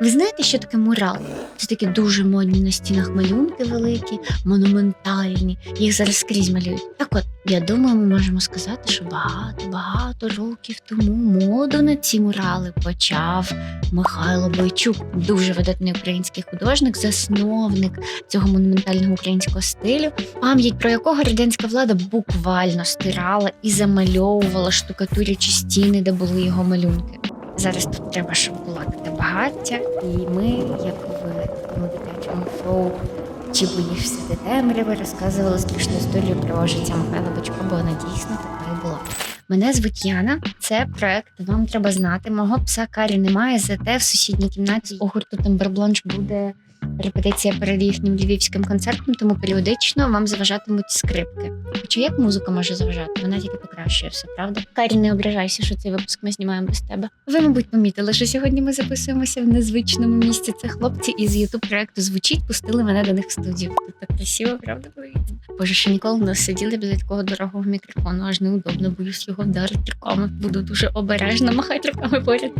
Ви знаєте, що таке мурал? Це такі дуже модні на стінах малюнки великі, монументальні. Їх зараз скрізь малюють. Так от, я думаю, ми можемо сказати, що багато-багато років тому моду на ці мурали почав Михайло Бойчук, дуже видатний український художник, засновник цього монументального українського стилю, пам'ять про якого радянська влада буквально стирала і замальовувала штукатурячі стіни, де були його малюнки. Зараз тут треба, щоб була таке багаття, і ми, як в тому дитячому шоу чи боїшся до темряви, розказували смішну історію про життя Михайла Бочка, бо вона дійсно така і була. Мене звуть Яна. Це проект Вам треба знати. Мого пса Карі немає, зате в сусідній кімнаті у гурту Тембербланш буде репетиція перед їхнім львівським концертом, тому періодично вам заважатимуть скрипки. Хоча як музика може заважати? Вона тільки покращує все, правда? Карі, не ображайся, що цей випуск ми знімаємо без тебе. Ви, мабуть, помітили, що сьогодні ми записуємося в незвичному місці. Це хлопці із ютуб проекту звучить, пустили мене до них в студію. Тут так красиво, правда? Подивіться? Боже, ще ніколи не сиділи біля такого дорогого мікрофону, аж неудобно, боюсь його вдарити руками. Буду дуже обережно махати руками поряд.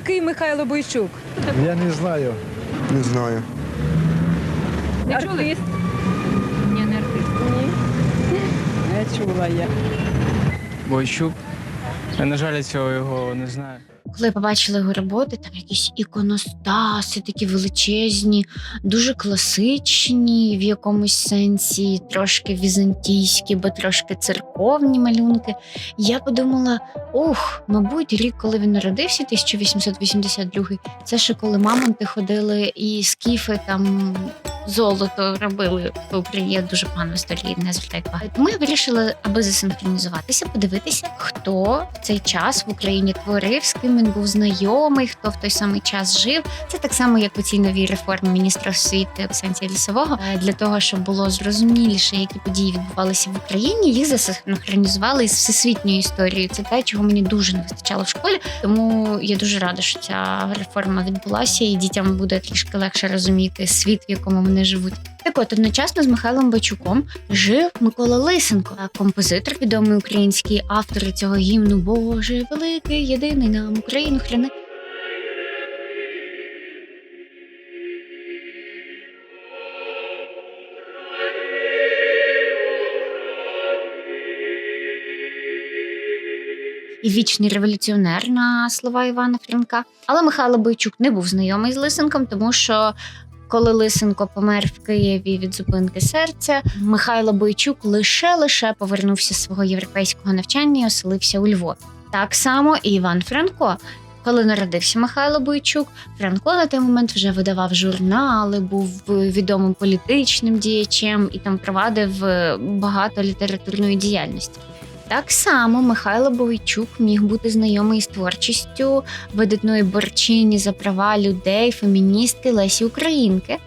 Такий Михайло Бойчук? Я не знаю. Не знаю. Не чули? Ні, не артист. Не чула я. Бойчук. Я, на жаль, цього його не знаю. Коли побачила його роботи, там якісь іконостаси, такі величезні, дуже класичні в якомусь сенсі, трошки візантійські, бо трошки церковні малюнки. Я подумала: ух, мабуть, рік, коли він народився, 1882, це ще коли мамонти ходили і скіфи там. Золото робили в Україні. Я дуже в історії не звертайте уваги. Тому я вирішила, аби засинхронізуватися, подивитися, хто в цей час в Україні творив, з ким він був знайомий, хто в той самий час жив. Це так само, як у цій новій реформі міністра освіти Олександра Лісового. Е, Для того, щоб було зрозуміліше, які події відбувалися в Україні, їх засинхронізували із всесвітньою історією. Це те, чого мені дуже не вистачало в школі. Тому я дуже рада, що ця реформа відбулася, і дітям буде трішки легше розуміти світ, в якому вони живуть. Так от одночасно з Михайлом Бачуком жив Микола Лисенко, композитор, відомий український автор цього гімну Боже великий, єдиний нам Україну храни. І вічний революціонер на слова Івана Франка. Але Михайло Бойчук не був знайомий з Лисенком, тому що коли Лисенко помер в Києві від зупинки серця, Михайло Бойчук лише лише повернувся з свого європейського навчання і оселився у Львові. Так само і Іван Франко. Коли народився Михайло Бойчук, Франко на той момент вже видавав журнали, був відомим політичним діячем і там провадив е, багато літературної діяльності. Так само Михайло Бойчук міг бути знайомий з творчістю видатної борчині за права людей, феміністки Лесі Українки.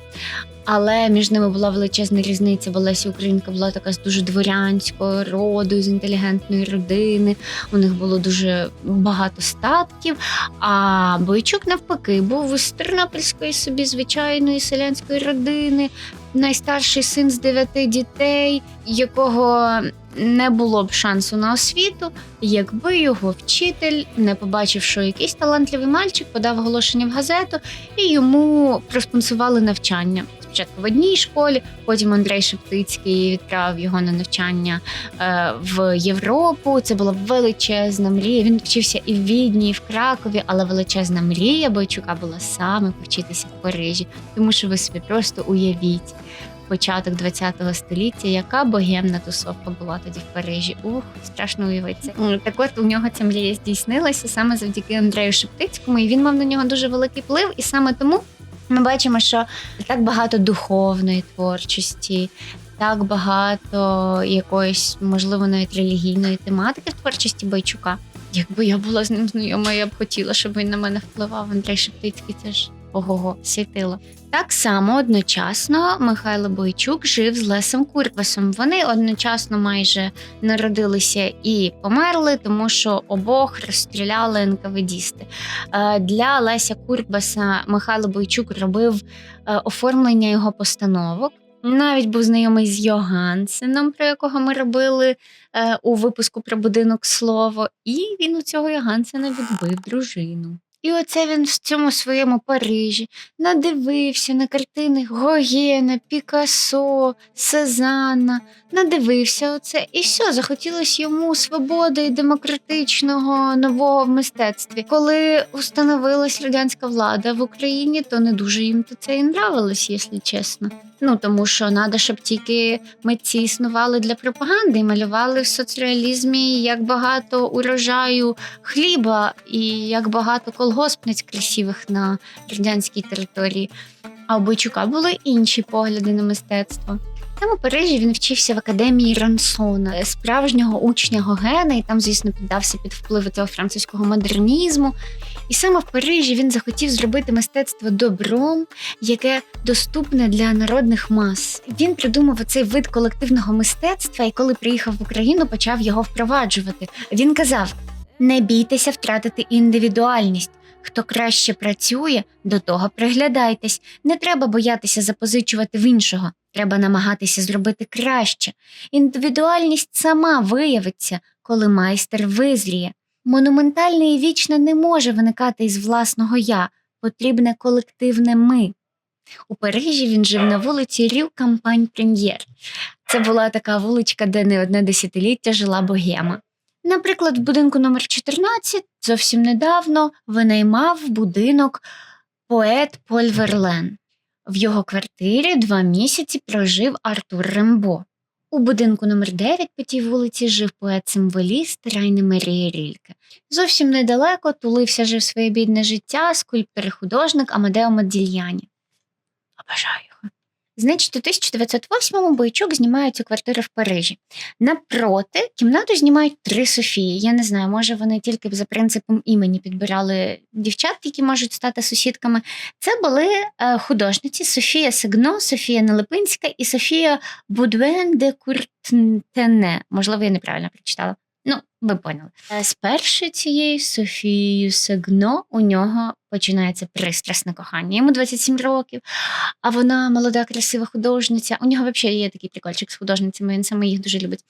Але між ними була величезна різниця, бо Леся Українка була така з дуже дворянського роду, з інтелігентної родини. У них було дуже багато статків. А Бойчук, навпаки, був із Тернопільської собі звичайної селянської родини, найстарший син з дев'яти дітей, якого не було б шансу на освіту, якби його вчитель не побачив, що якийсь талантливий мальчик подав оголошення в газету, і йому проспонсували навчання. Спочатку в одній школі, потім Андрей Шептицький відправив його на навчання е, в Європу. Це була величезна мрія. Він вчився і в Відні, і в Кракові, але величезна мрія Бойчука була саме повчитися в Парижі, тому що ви собі просто уявіть. Початок ХХ століття, яка богемна тусовка була тоді в Парижі. Ух, страшно уявити Так от у нього ця мрія здійснилася саме завдяки Андрею Шептицькому, і він мав на нього дуже великий вплив. І саме тому ми бачимо, що так багато духовної творчості, так багато якоїсь, можливо, навіть релігійної тематики в творчості Бойчука. Якби я була з ним знайома, я б хотіла, щоб він на мене впливав. Андрей Шептицький це ж ого, світило. Так само одночасно Михайло Бойчук жив з Лесем Курбасом. Вони одночасно майже народилися і померли, тому що обох розстріляли НКВДісти. Е, Для Леся Курбаса Михайло Бойчук робив е, оформлення його постановок. Навіть був знайомий з Йогансеном, про якого ми робили е, у випуску про будинок слово, і він у цього Йогансена відбив дружину. І оце він в цьому своєму Парижі надивився на картини Гогена, Пікассо, Сезанна, надивився оце, і все, захотілося йому свободи і демократичного нового в мистецтві. Коли установилась радянська влада в Україні, то не дуже їм то це і нравилось, якщо чесно. Ну тому що треба, щоб тільки митці існували для пропаганди і малювали в соцреалізмі як багато урожаю хліба і як багато колгоспниць красивих на радянській території. А у Бойчука були інші погляди на мистецтво. Там у Парижі він вчився в академії Рансона, справжнього учня Гогена, і там, звісно, піддався під впливи цього французького модернізму. І саме в Парижі він захотів зробити мистецтво добром, яке доступне для народних мас. Він придумав цей вид колективного мистецтва, і коли приїхав в Україну, почав його впроваджувати. Він казав: не бійтеся втратити індивідуальність. Хто краще працює, до того приглядайтесь. Не треба боятися запозичувати в іншого. Треба намагатися зробити краще. Індивідуальність сама виявиться, коли майстер визріє. Монументальне і вічне не може виникати із власного я, потрібне колективне ми. У Парижі він жив на вулиці Рів Кампань Прем'єр. Це була така вуличка, де не одне десятиліття жила богема. Наприклад, в будинку номер 14 зовсім недавно винаймав будинок поет Поль Верлен. В його квартирі два місяці прожив Артур Рембо. У будинку номер 9 по тій вулиці жив поет-символіст Райне Марія Рільке. Зовсім недалеко тулився жив своє бідне життя скульптор і художник Амадео Модільяні. Обожаю його. Значить, у 1908-му Бойчук знімає цю квартиру в Парижі. Напроти кімнату знімають три Софії. Я не знаю, може вони тільки за принципом імені підбирали дівчат, які можуть стати сусідками. Це були е, художниці Софія Сегно, Софія Нелепинська і Софія Будвен де Куртене. Можливо, я неправильно прочитала. Ну, ви поняли. Спершу першою цією Софією Сегно у нього починається пристрасне кохання. Йому 27 років, а вона молода, красива художниця. У нього взагалі є такий прикольчик з художницями, він саме їх дуже любить.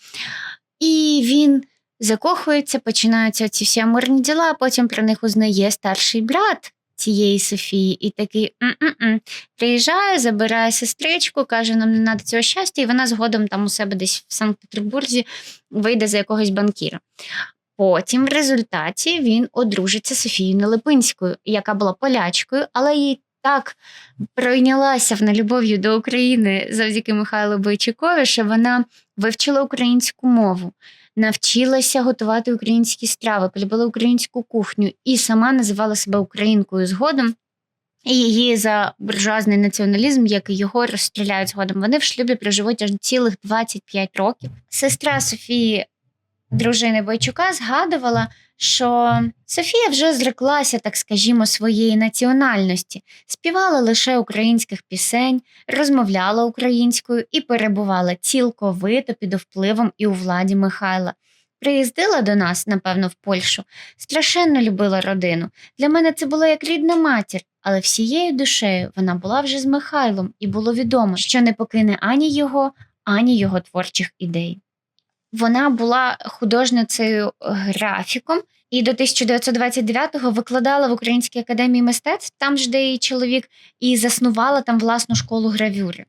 І він закохується, починаються ці всі амурні діла, потім про них узнає старший брат цієї Софії, і такий м-м-м. приїжджає, забирає сестричку, каже, нам не треба цього щастя, і вона згодом там у себе десь в Санкт-Петербурзі вийде за якогось банкіра. Потім в результаті він одружиться Софією Нелепинською, яка була полячкою, але їй так пройнялася вона любов'ю до України завдяки Михайлу Бойчукові, що вона вивчила українську мову, навчилася готувати українські страви, полюбила українську кухню і сама називала себе українкою згодом. І її за буржуазний націоналізм, як і його розстріляють згодом. Вони в шлюбі проживуть аж цілих 25 років. Сестра Софії, дружини Бойчука, згадувала, що Софія вже зреклася, так скажімо, своєї національності, співала лише українських пісень, розмовляла українською і перебувала цілковито під впливом і у владі Михайла. Приїздила до нас, напевно, в Польщу, страшенно любила родину. Для мене це була як рідна матір, але всією душею вона була вже з Михайлом, і було відомо, що не покине ані його, ані його творчих ідей. Вона була художницею графіком і до 1929-го викладала в Українській академії мистецтв, там ж де її чоловік, і заснувала там власну школу гравюри.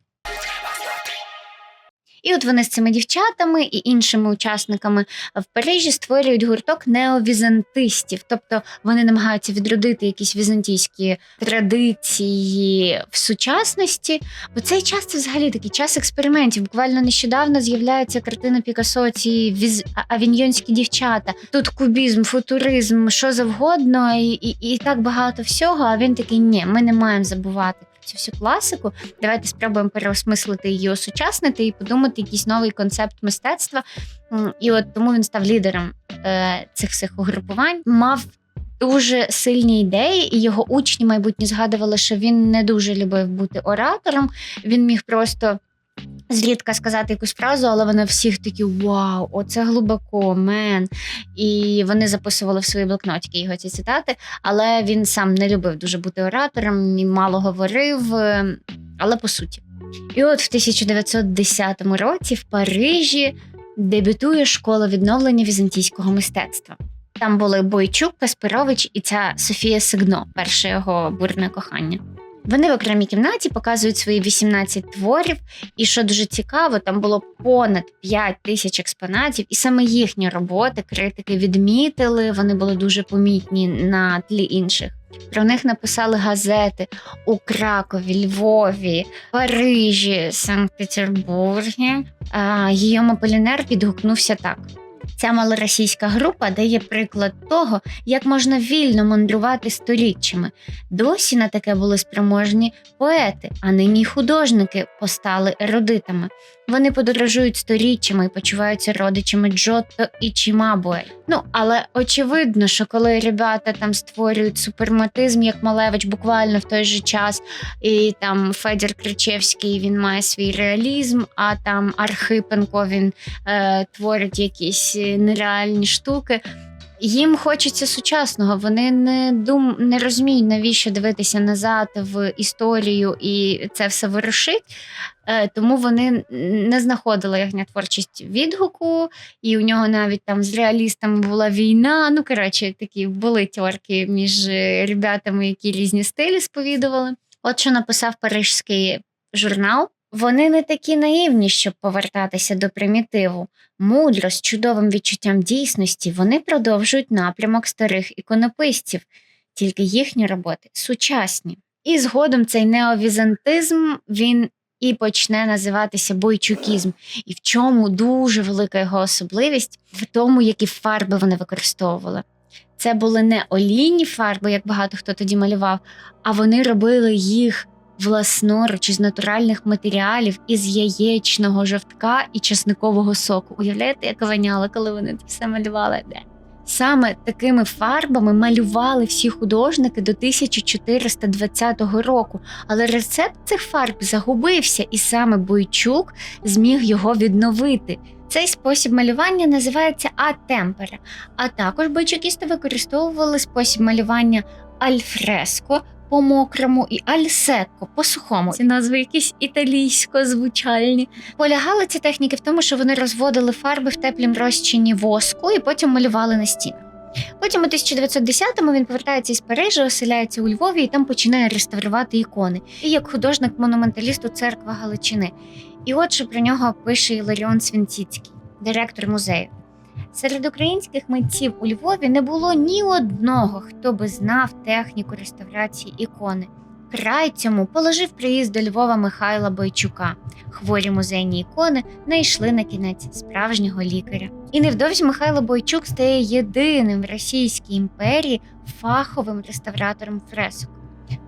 І от вони з цими дівчатами і іншими учасниками в Парижі створюють гурток неовізантистів, тобто вони намагаються відродити якісь візантійські традиції в сучасності. Бо цей час це взагалі такий час експериментів. Буквально нещодавно з'являється картина Пікассо, ці віз... авіньйонські дівчата. Тут кубізм, футуризм, що завгодно, і, і, і так багато всього. А він такий: ні, ми не маємо забувати цю всю класику. Давайте спробуємо переосмислити її, осучаснити і подумати якийсь новий концепт мистецтва. І от тому він став лідером е, цих всіх угрупувань. Мав дуже сильні ідеї, і його учні майбутні згадували, що він не дуже любив бути оратором. Він міг просто зрідка сказати якусь фразу, але вони всіх такі вау, оце глибоко, мен. І вони записували в свої блокнотики його ці цитати. Але він сам не любив дуже бути оратором, мало говорив, е, але по суті. І от в 1910 році в Парижі дебютує школа відновлення візантійського мистецтва. Там були Бойчук, Каспирович і ця Софія Сигно, перше його бурне кохання. Вони в окремій кімнаті показують свої 18 творів, і що дуже цікаво, там було понад 5 тисяч експонатів, і саме їхні роботи критики відмітили. Вони були дуже помітні на тлі інших. Про них написали газети у Кракові, Львові, Парижі, Санкт-Петербургі. А, Гійом Полінер відгукнувся так. Ця малоросійська група дає приклад того, як можна вільно мандрувати сторіччями. Досі на таке були спроможні поети, а нині художники постали ерудитами. Вони подорожують сторіччями і почуваються родичами Джотто і Чімабуель. Ну але очевидно, що коли ребята там створюють суперматизм, як Малевич, буквально в той же час, і там Федір Кричевський він має свій реалізм, а там Архипенко він е, творить якісь е, нереальні штуки. Їм хочеться сучасного. Вони не дум не розуміють, навіщо дивитися назад в історію і це все вирушить. Е, тому вони не знаходили їхня творчість відгуку, і у нього навіть там з реалістами була війна. Ну коротше, такі були тьорки між ребятами, які різні стилі сповідували. От що написав парижський журнал. Вони не такі наївні, щоб повертатися до примітиву. Мудро, з чудовим відчуттям дійсності, вони продовжують напрямок старих іконописців, тільки їхні роботи сучасні. І згодом цей неовізантизм він і почне називатися бойчукізм. І в чому дуже велика його особливість в тому, які фарби вони використовували. Це були не олійні фарби, як багато хто тоді малював, а вони робили їх власноруч із натуральних матеріалів, із яєчного жовтка і часникового соку. Уявляєте, як воняли, коли вони це все малювали? Де? Саме такими фарбами малювали всі художники до 1420 року, але рецепт цих фарб загубився, і саме Бойчук зміг його відновити. Цей спосіб малювання називається атемпере. А також бойчукісти використовували спосіб малювання альфреско по мокрому і альсекко по сухому. Ці назви якісь італійсько звучальні. Полягали ці техніки в тому, що вони розводили фарби в теплім розчині воску і потім малювали на стінах. Потім у 1910-му він повертається із Парижа, оселяється у Львові і там починає реставрувати ікони. І як художник-монументаліст у церква Галичини. І от що про нього пише Іларіон Свінціцький, директор музею. Серед українських митців у Львові не було ні одного, хто би знав техніку реставрації ікони. Край цьому положив приїзд до Львова Михайла Бойчука. Хворі музейні ікони не на кінець справжнього лікаря. І невдовзі Михайло Бойчук стає єдиним в Російській імперії фаховим реставратором фресок.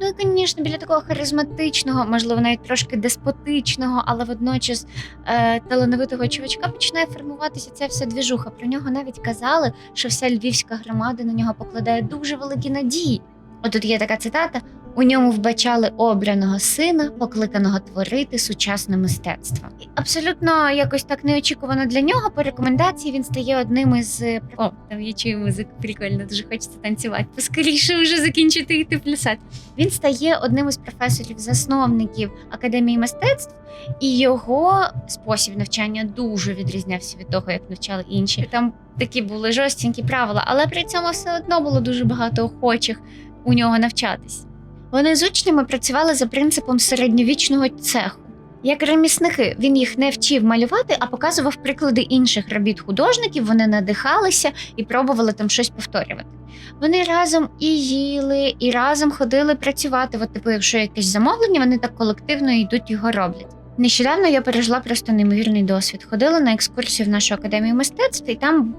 Ну і, звісно, біля такого харизматичного, можливо, навіть трошки деспотичного, але водночас е, талановитого чувачка починає формуватися ця вся двіжуха. Про нього навіть казали, що вся львівська громада на нього покладає дуже великі надії. Отут є така цитата: у ньому вбачали обраного сина, покликаного творити сучасне мистецтво. І абсолютно якось так неочікувано для нього. По рекомендації він стає одним із о, там я чую музику, прикольно, дуже хочеться танцювати. Поскоріше вже закінчити йти плясати. Він стає одним із професорів-засновників академії мистецтв, і його спосіб навчання дуже відрізнявся від того, як навчали інші. Там такі були жорсткі правила, але при цьому все одно було дуже багато охочих у нього навчатись. Вони з учнями працювали за принципом середньовічного цеху. Як ремісники, він їх не вчив малювати, а показував приклади інших робіт художників. Вони надихалися і пробували там щось повторювати. Вони разом і їли, і разом ходили працювати. От, типу, якщо якесь замовлення, вони так колективно йдуть його роблять. Нещодавно я пережила просто неймовірний досвід. Ходила на екскурсію в нашу академію мистецтв, і там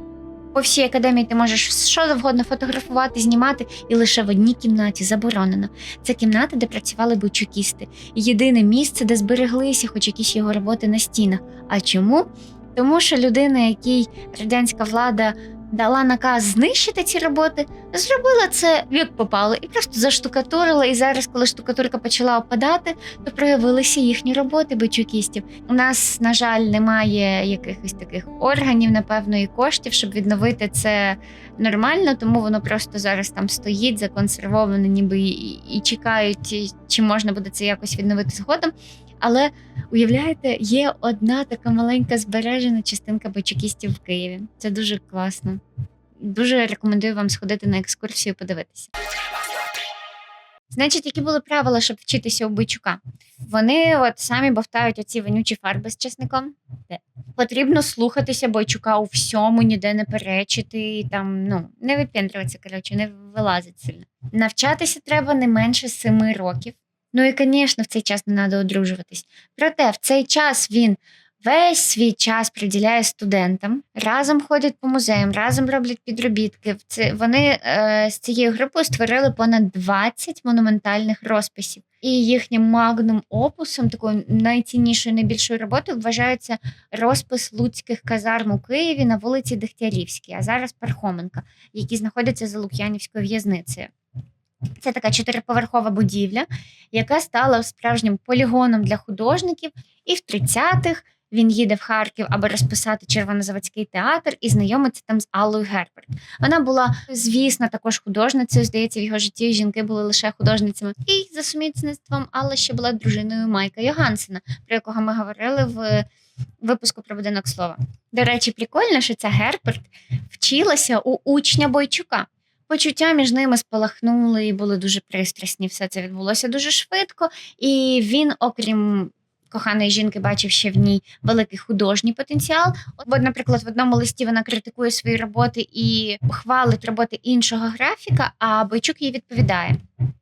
по всій академії ти можеш що завгодно фотографувати, знімати, і лише в одній кімнаті заборонено. Це кімната, де працювали бойчукісти. Єдине місце, де збереглися хоч якісь його роботи на стінах. А чому? Тому що людина, якій радянська влада дала наказ знищити ці роботи, зробила це як попало, і просто заштукатурила. І зараз, коли штукатурка почала опадати, то проявилися їхні роботи бичукістів. У нас, на жаль, немає якихось таких органів, напевно, і коштів, щоб відновити це нормально, тому воно просто зараз там стоїть, законсервоване, ніби і, і чекають, чи можна буде це якось відновити згодом. Але уявляєте, є одна така маленька збережена частинка бичукістів в Києві. Це дуже класно. Дуже рекомендую вам сходити на екскурсію, подивитися. Значить, які були правила, щоб вчитися у бичука? Вони от самі бовтають оці вонючі фарби з чесником. Потрібно слухатися бойчука у всьому, ніде не перечити, і там, ну, не випендрюватися, коротше, не вилазить сильно. Навчатися треба не менше семи років. Ну і, звісно, в цей час не треба одружуватись. Проте в цей час він весь свій час приділяє студентам, разом ходять по музеям, разом роблять підробітки. Вони е, з цією групою створили понад 20 монументальних розписів. І їхнім магнум опусом, такою найціннішою, найбільшою роботою, вважається розпис луцьких казарм у Києві на вулиці Дегтярівській, а зараз Пархоменка, які знаходяться за Лук'янівською в'язницею. Це така чотириповерхова будівля, яка стала справжнім полігоном для художників. І в 30-х він їде в Харків, аби розписати Червонозаводський театр і знайомиться там з Аллою Герберт. Вона була, звісно, також художницею. Здається, в його житті жінки були лише художницями. І за сумісництвом Алла ще була дружиною Майка Йогансена, про якого ми говорили в випуску про будинок слова. До речі, прикольно, що ця Герберт вчилася у учня Бойчука. Почуття між ними спалахнули і були дуже пристрасні. Все це відбулося дуже швидко, і він, окрім коханої жінки, бачив ще в ній великий художній потенціал. От, наприклад, в одному листі вона критикує свої роботи і хвалить роботи іншого графіка, а Бойчук їй відповідає: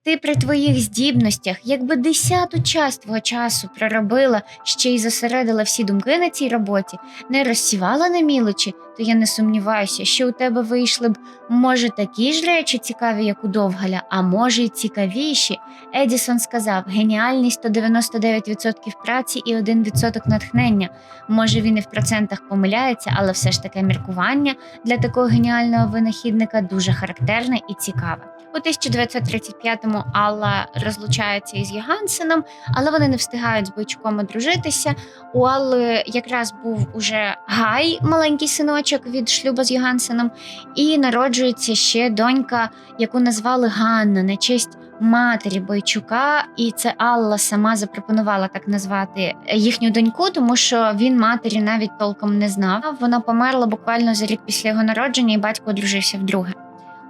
Ти при твоїх здібностях, якби десяту часть твого часу проробила, ще й зосередила всі думки на цій роботі, не розсівала на мілочі, то я не сумніваюся, що у тебе вийшли б може такі ж речі цікаві, як у Довгаля, а може й цікавіші. Едісон сказав: геніальність то 99% праці і 1% натхнення. Може, він і в процентах помиляється, але все ж таке міркування для такого геніального винахідника дуже характерне і цікаве. У 1935-му Алла розлучається із Йогансеном, але вони не встигають з Бойчуком одружитися. У Алли якраз був уже Гай, маленький синочок від шлюба з Йогансеном, і народжується ще донька, яку назвали Ганна на честь матері Бойчука. І це Алла сама запропонувала так назвати їхню доньку, тому що він матері навіть толком не знав. Вона померла буквально за рік після його народження, і батько одружився вдруге.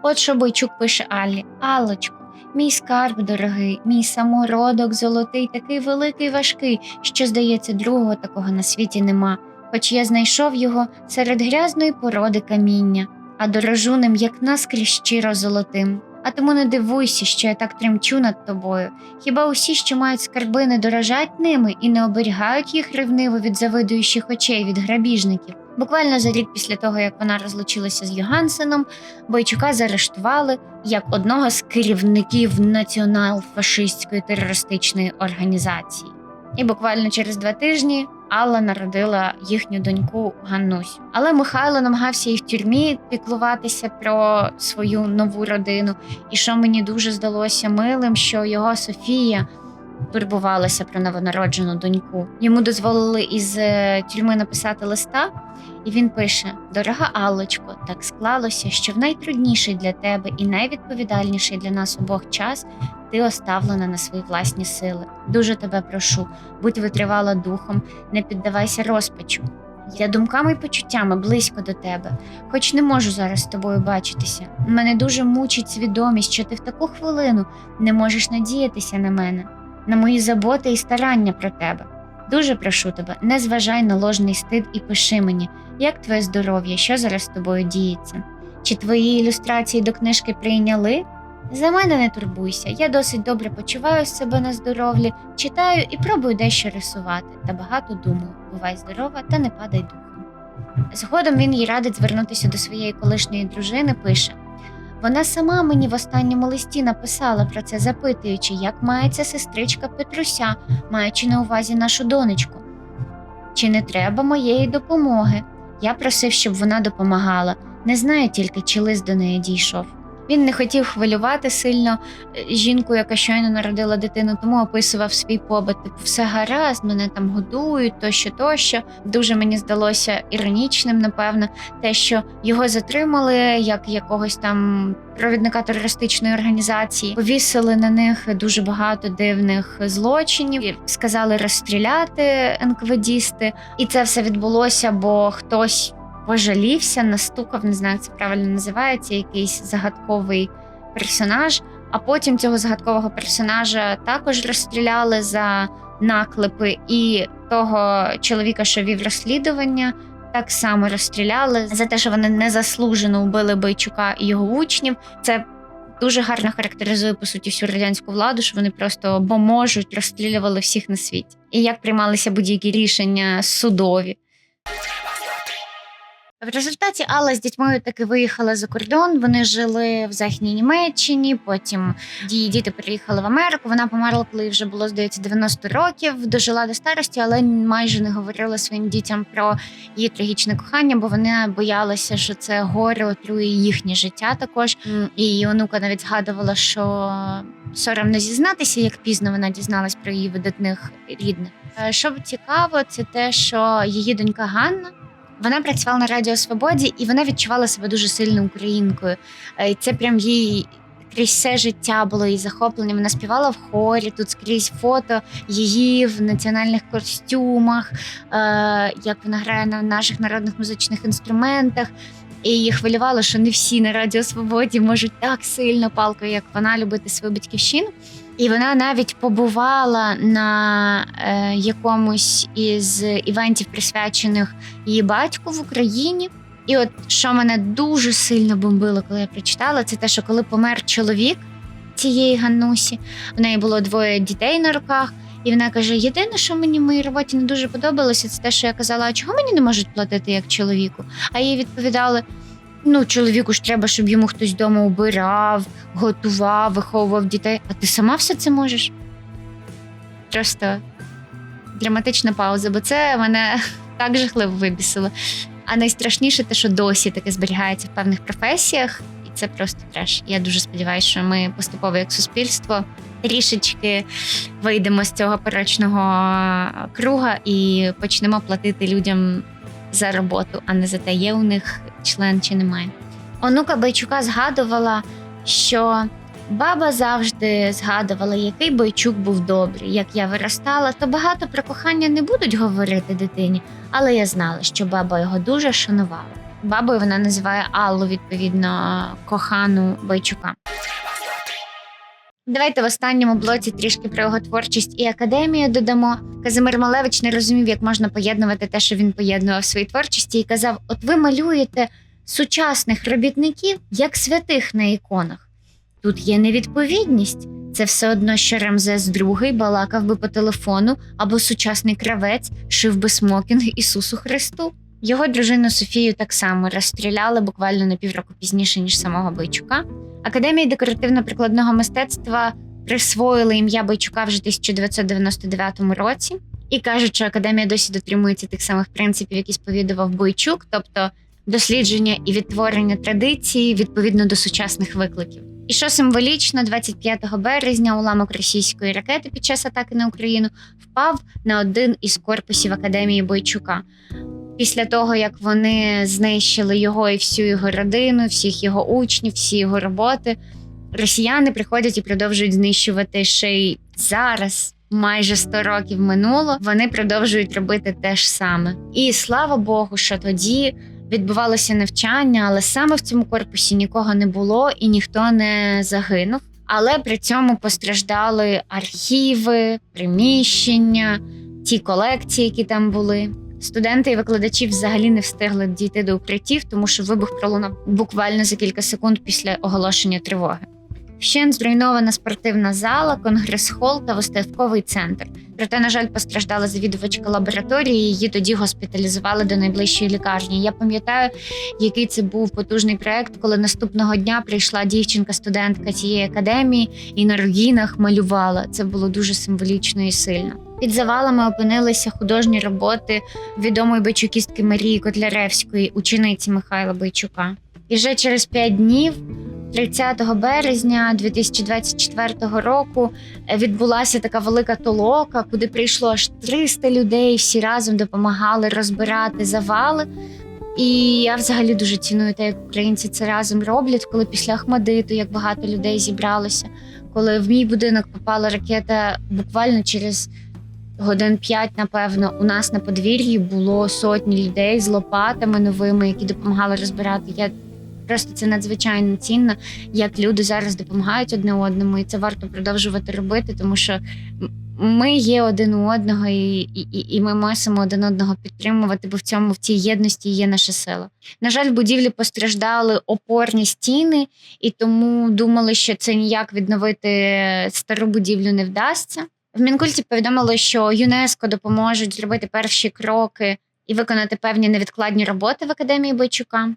От що Бойчук пише Аллі: Аллочко, мій скарб дорогий, мій самородок золотий, такий великий важкий, що, здається, другого такого на світі нема. Хоч я знайшов його серед грязної породи каміння, а дорожу ним, як наскрізь щиро золотим. А тому не дивуйся, що я так тремчу над тобою. Хіба усі, що мають скарби, не дорожать ними і не оберігають їх ревниво від завидуючих очей від грабіжників? Буквально за рік після того, як вона розлучилася з Йогансеном, Бойчука заарештували як одного з керівників націонал-фашистської терористичної організації. І буквально через два тижні Алла народила їхню доньку Ганнусь. Але Михайло намагався і в тюрмі піклуватися про свою нову родину. І що мені дуже здалося милим, що його Софія турбувалася про новонароджену доньку. Йому дозволили із е, тюрми написати листа, і він пише: Дорога Аллочко, так склалося, що в найтрудніший для тебе і найвідповідальніший для нас обох час ти оставлена на свої власні сили. Дуже тебе прошу, будь витривала духом, не піддавайся розпачу. Я думками і почуттями близько до тебе, хоч не можу зараз з тобою бачитися. Мене дуже мучить свідомість, що ти в таку хвилину не можеш надіятися на мене, на мої заботи і старання про тебе. Дуже прошу тебе, не зважай на ложний стид і пиши мені, як твоє здоров'я, що зараз з тобою діється. Чи твої ілюстрації до книжки прийняли? За мене не турбуйся, я досить добре почуваю себе на здоров'ї, читаю і пробую дещо рисувати, та багато думаю. Бувай здорова та не падай духом. Згодом він їй радить звернутися до своєї колишньої дружини, пише: вона сама мені в останньому листі написала про це, запитуючи, як мається сестричка Петруся, маючи на увазі нашу донечку. Чи не треба моєї допомоги? Я просив, щоб вона допомагала. Не знаю тільки, чи лист до неї дійшов. Він не хотів хвилювати сильно е, жінку, яка щойно народила дитину, тому описував свій побит. Типу, все гаразд, мене там годують, тощо, тощо. Дуже мені здалося іронічним, напевно, те, що його затримали як якогось там провідника терористичної організації, повісили на них дуже багато дивних злочинів, сказали розстріляти НКВДісти. І це все відбулося, бо хтось пожалівся, настукав, не знаю, як це правильно називається, якийсь загадковий персонаж. А потім цього загадкового персонажа також розстріляли за наклепи, і того чоловіка, що вів розслідування, так само розстріляли за те, що вони незаслужено вбили Бойчука і його учнів. Це дуже гарно характеризує по суті всю радянську владу, що вони просто бо можуть розстрілювали всіх на світі. І як приймалися будь-які рішення судові. В результаті Алла з дітьми таки виїхала за кордон. Вони жили в Західній Німеччині. Потім її діти переїхали в Америку. Вона померла, коли їй вже було здається 90 років. Дожила до старості, але майже не говорила своїм дітям про її трагічне кохання, бо вони боялися, що це горе отрує їхнє життя. Також і її онука навіть згадувала, що соромно зізнатися, як пізно вона дізналась про її видатних рідних. Е, Що цікаво, це те, що її донька Ганна. Вона працювала на Радіо Свободі, і вона відчувала себе дуже сильно українкою. Е, і Це прям їй крізь все життя було її захоплення. Вона співала в хорі, тут скрізь фото її в національних костюмах, е, як вона грає на наших народних музичних інструментах. І її хвилювало, що не всі на Радіо Свободі можуть так сильно палкою, як вона, любити свою батьківщину. І вона навіть побувала на е, якомусь із івентів, присвячених її батьку в Україні. І от що мене дуже сильно бомбило, коли я прочитала, це те, що коли помер чоловік цієї Ганнусі, в неї було двоє дітей на руках. І вона каже: єдине, що мені в моїй роботі не дуже подобалося, це те, що я казала, а чого мені не можуть платити як чоловіку? А їй відповідали: ну, чоловіку ж треба, щоб йому хтось вдома убирав, готував, виховував дітей. А ти сама все це можеш? Просто драматична пауза, бо це мене так жахливо вибісило. А найстрашніше те, що досі таке зберігається в певних професіях, і це просто треш. Я дуже сподіваюся, що ми поступово як суспільство трішечки вийдемо з цього порочного круга і почнемо платити людям за роботу, а не за те, є у них член чи немає. Онука Бойчука згадувала, що баба завжди згадувала, який Бойчук був добрий. Як я виростала, то багато про кохання не будуть говорити дитині, але я знала, що баба його дуже шанувала. Бабою вона називає Аллу, відповідно, кохану Бойчука. Давайте в останньому блоці трішки про його творчість і академію додамо. Казимир Малевич не розумів, як можна поєднувати те, що він поєднував в своїй творчості, і казав: От ви малюєте сучасних робітників як святих на іконах. Тут є невідповідність. Це все одно, що Рамзес II балакав би по телефону, або сучасний кравець шив би смокінг Ісусу Христу. Його дружину Софію так само розстріляли буквально на півроку пізніше, ніж самого Бойчука. Академії декоративно-прикладного мистецтва присвоїли ім'я Бойчука вже 1999 році і кажуть, що академія досі дотримується тих самих принципів, які сповідував Бойчук, тобто дослідження і відтворення традиції відповідно до сучасних викликів. І що символічно, 25 березня уламок російської ракети під час атаки на Україну впав на один із корпусів академії Бойчука. Після того, як вони знищили його і всю його родину, всіх його учнів, всі його роботи, росіяни приходять і продовжують знищувати ще й зараз. Майже 100 років минуло, вони продовжують робити те ж саме. І слава Богу, що тоді відбувалося навчання, але саме в цьому корпусі нікого не було і ніхто не загинув. Але при цьому постраждали архіви, приміщення, ті колекції, які там були. Студенти і викладачі взагалі не встигли дійти до укриттів, тому що вибух пролунав буквально за кілька секунд після оголошення тривоги. Вщент зруйнована спортивна зала, конгрес-хол та виставковий центр. Проте, на жаль, постраждала завідувачка лабораторії. Її тоді госпіталізували до найближчої лікарні. Я пам'ятаю, який це був потужний проект, коли наступного дня прийшла дівчинка-студентка цієї академії і на руїнах малювала. Це було дуже символічно і сильно. Під завалами опинилися художні роботи відомої бойчукістки Марії Котляревської, учениці Михайла Бойчука. І вже через 5 днів, 30 березня 2024 року, е, відбулася така велика толока, куди прийшло аж 300 людей, всі разом допомагали розбирати завали. І я взагалі дуже ціную те, як українці це разом роблять, коли після Ахмадиту, як багато людей зібралося, коли в мій будинок попала ракета буквально через годин п'ять, напевно, у нас на подвір'ї було сотні людей з лопатами новими, які допомагали розбирати. Я просто це надзвичайно цінно, як люди зараз допомагають одне одному, і це варто продовжувати робити, тому що ми є один у одного, і, і, і ми мусимо один одного підтримувати, бо в цьому в цій єдності є наша сила. На жаль, в будівлі постраждали опорні стіни, і тому думали, що це ніяк відновити стару будівлю не вдасться. В Мінкульті повідомили, що ЮНЕСКО допоможуть зробити перші кроки і виконати певні невідкладні роботи в академії Бойчука.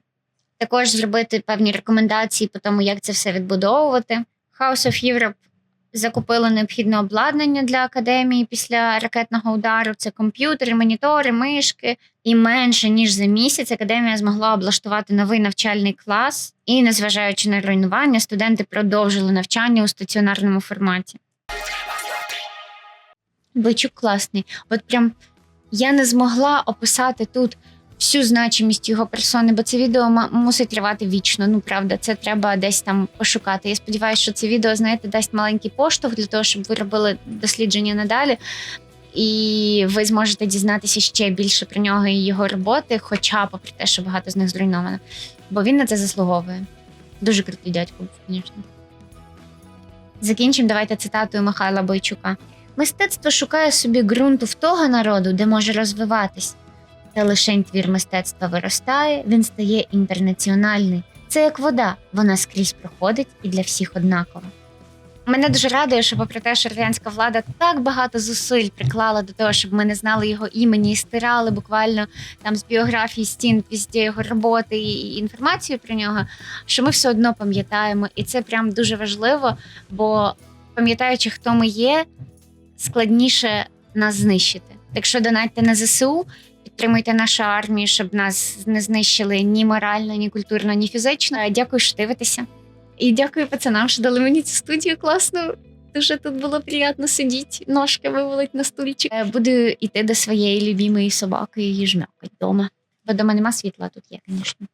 Також зробити певні рекомендації по тому, як це все відбудовувати. House of Europe закупили необхідне обладнання для академії після ракетного удару. Це комп'ютери, монітори, мишки. І менше ніж за місяць академія змогла облаштувати новий навчальний клас. І, незважаючи на руйнування, студенти продовжили навчання у стаціонарному форматі. Бойчук класний. От прям я не змогла описати тут всю значимість його персони, бо це відео мусить тривати вічно. Ну правда, це треба десь там пошукати. Я сподіваюся, що це відео, знаєте, дасть маленький поштовх для того, щоб ви робили дослідження надалі. І ви зможете дізнатися ще більше про нього і його роботи, хоча, попри те, що багато з них зруйновано. Бо він на це заслуговує. Дуже крутий дядько звісно. Закінчимо давайте цитатою Михайла Бойчука. Мистецтво шукає собі ґрунту в того народу, де може розвиватись. Та лишень твір мистецтва виростає, він стає інтернаціональний. Це як вода, вона скрізь проходить і для всіх однакова. Мене дуже радує, що попри те, що радянська влада так багато зусиль приклала до того, щоб ми не знали його імені і стирали буквально там з біографії стін після його роботи і інформацію про нього, що ми все одно пам'ятаємо, і це прям дуже важливо, бо пам'ятаючи, хто ми є, складніше нас знищити. Так що донатьте на ЗСУ, підтримуйте нашу армію, щоб нас не знищили ні морально, ні культурно, ні фізично. Е, Дякую, що дивитеся. І дякую пацанам, що дали мені цю студію класну. Дуже тут було приємно сидіти, ножки вивалить на стульчик. Е, Буду йти до своєї любімої собаки її жмякать вдома. Бо дома нема світла, тут є, звісно.